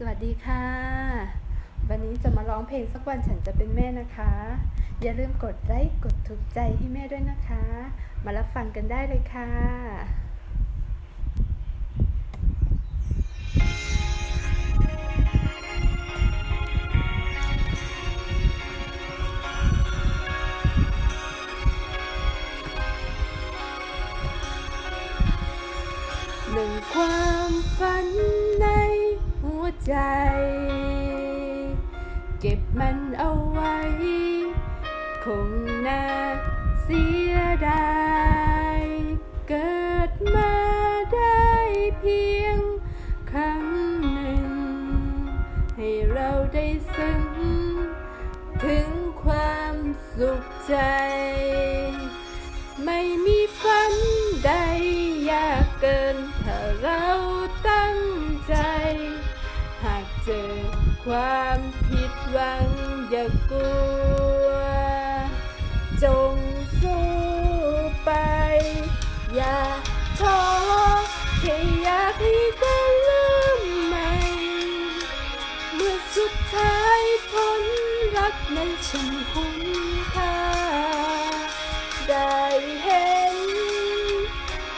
สวัสดีค่ะ วันนี้จะมาร้องเพลงสักวันฉันจะเป็นแม่นะคะ อย่าลืมกดไลค์กดถูกใจให้แม่ด้วยนะคะ มารับฟังกันได้เลยค่ะหนึ่งความฝัน เก็บมันเอาไว้ คงน่าเสียดาย เกิดมาได้เพียงครั้งหนึ่ง ให้เราได้ซึ้งถึงความสุขใจ ไม่มีฝันใดยากเกินถ้าเราตั้งใจ หากเจอความ หวังอย่ากลัว จงสู้ไป อย่าท้อแค่อยากให้เธอลืมใหม่ เมื่อสุดท้ายผลรักนั้นฉันคุ้มค่า ได้เห็น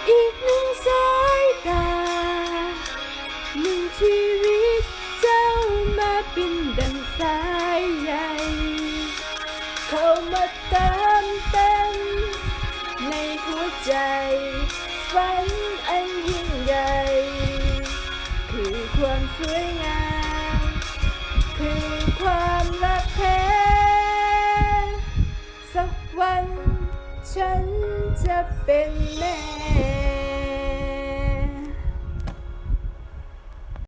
อีกหนึ่งสายตาหนึ่งชีวิต เข้ามาเติมเต็มในหัวใจ ฝันอันยิ่งใหญ่คือความสวยงาม คือความรักแท้ สักวันฉันจะเป็นแม่